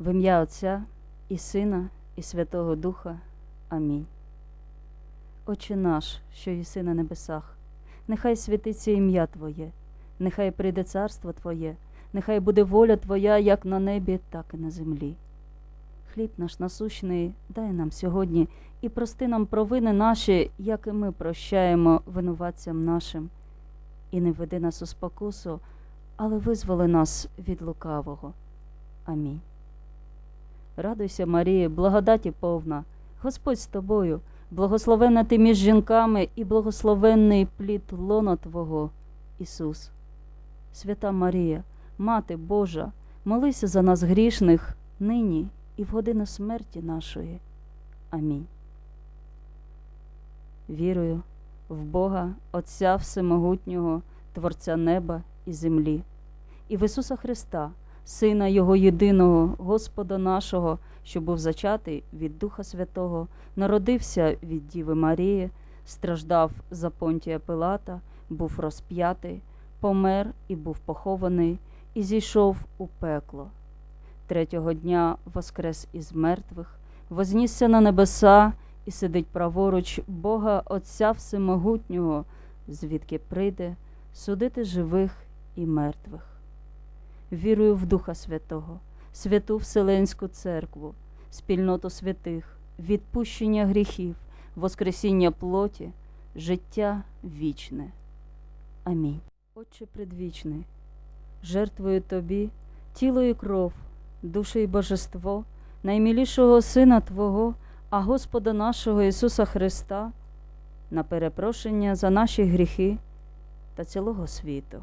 В ім'я Отця і Сина, і Святого Духа. Амінь. Отче наш, що єси на небесах, нехай святиться ім'я Твоє, нехай прийде царство Твоє, нехай буде воля Твоя як на небі, так і на землі. Хліб наш насущний дай нам сьогодні і прости нам провини наші, як і ми прощаємо винуватцям нашим, і не веди нас у спокусу, але визволи нас від лукавого. Амінь. Радуйся, Марія, благодаті повна, Господь з тобою, благословенна ти між жінками і благословенний плід лона Твого, Ісус. Свята Марія, Мати Божа, молися за нас грішних, нині і в годину смерті нашої. Амінь. Вірую в Бога, Отця Всемогутнього, Творця неба і землі, і в Ісуса Христа, Сина Його єдиного, Господа нашого, що був зачатий від Духа Святого, народився від Діви Марії, страждав за Понтія Пилата, був розп'ятий, помер і був похований, і зійшов у пекло. Третього дня воскрес із мертвих, вознісся на небеса і сидить праворуч Бога Отця Всемогутнього, звідки прийде судити живих і мертвих. Вірую в Духа Святого, святу Вселенську церкву, спільноту святих, відпущення гріхів, воскресіння плоті, життя вічне. Амінь. Отче предвічний, жертвую Тобі тіло і кров, душу і божество, наймілішого Сина Твого, а Господа нашого Ісуса Христа, на перепрошення за наші гріхи та цілого світу.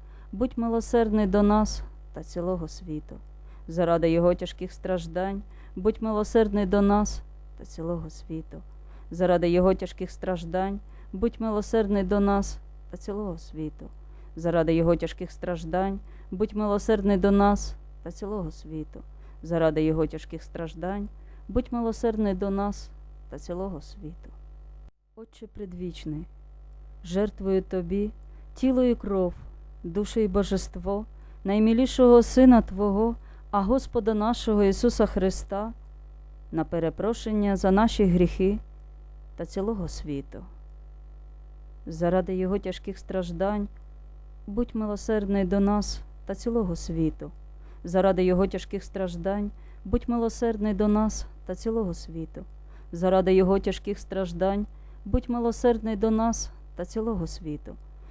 будь милосердний до нас та цілого світу. Заради Його тяжких страждань, будь милосердний до нас та цілого світу. Заради Його тяжких страждань, будь милосердний до нас та цілого світу. Заради Його тяжких страждань, будь милосердний до нас та цілого світу. Заради Його тяжких страждань, будь милосердний до нас та цілого світу. Отче предвічний, жертвую Тобі тіло і кров, душу і божество, наймілішого Сина Твого, а Господа нашого Ісуса Христа, на перепрошення за наші гріхи та цілого світу. Заради Його тяжких страждань, будь милосердний до нас та цілого світу. Заради Його тяжких страждань, будь милосердний до нас та цілого світу. Заради Його тяжких страждань, будь милосердний до нас та цілого світу.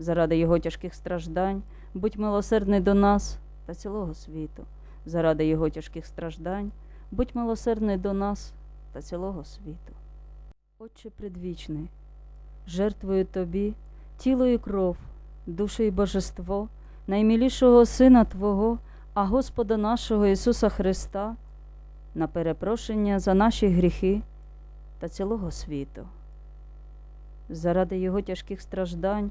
Заради Його тяжких страждань, будь милосердний до нас та цілого світу. Заради Його тяжких страждань, будь милосердний до нас та цілого світу. Отче предвічний, жертвую Тобі тіло і кров, душу і божество, наймілішого Сина Твого, а Господа нашого Ісуса Христа, на перепрошення за наші гріхи та цілого світу. Заради Його тяжких страждань,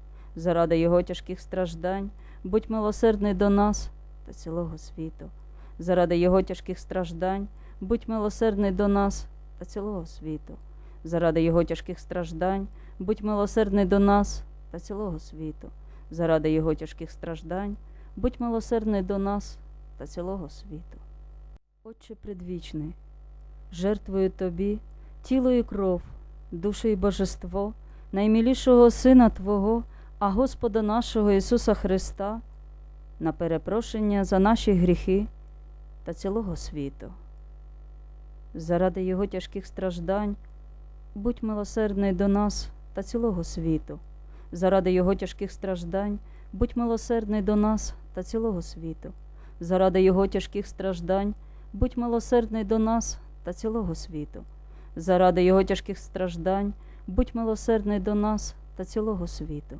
Заради Його тяжких страждань, будь милосердний до нас та цілого світу. Заради Його тяжких страждань, будь милосердний до нас та цілого світу. Заради Його тяжких страждань, будь милосердний до нас та цілого світу. Заради Його тяжких страждань, будь милосердний до нас та цілого світу. Отче предвічний, жертвую Тобі тіло і кров, душу і божество, наймілішого Сина Твого, а Господа нашого Ісуса Христа, на перепрошення за наші гріхи та цілого світу. Заради Його тяжких страждань, будь милосердний до нас та цілого світу. Заради Його тяжких страждань, будь милосердний до нас та цілого світу. Заради Його тяжких страждань, будь милосердний до нас та цілого світу. Заради Його тяжких страждань, будь милосердний до нас та цілого світу.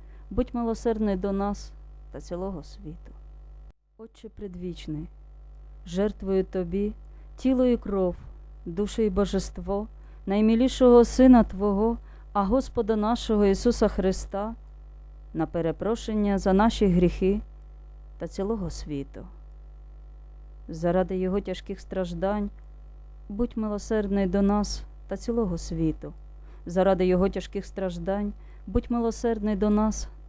будь милосердний до нас та цілого світу. Отче предвічний, жертвую Тобі тіло і кров, душу і божество, наймілішого Сина Твого, а Господа нашого Ісуса Христа, на перепрошення за наші гріхи та цілого світу. Заради Його тяжких страждань, будь милосердний до нас та цілого світу. Заради Його тяжких страждань, будь милосердний до нас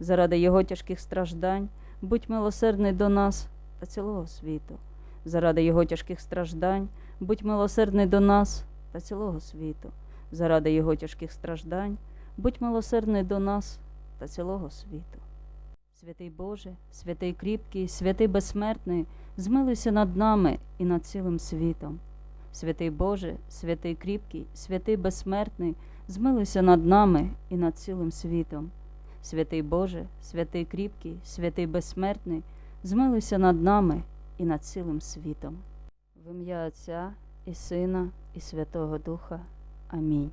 Заради Його тяжких страждань, будь милосердний до нас та цілого світу. Заради Його тяжких страждань, будь милосердний до нас та цілого світу. Заради Його тяжких страждань, будь милосердний до нас та цілого світу. Святий Боже, святий кріпкий, святий безсмертний, змилуйся над нами і над цілим світом. Святий Боже, святий кріпкий, святий безсмертний, змилуйся над нами і над цілим світом. Святий Боже, святий кріпкий, святий безсмертний, змилуйся над нами і над цілим світом. В ім'я Отця і Сина, і Святого Духа. Амінь.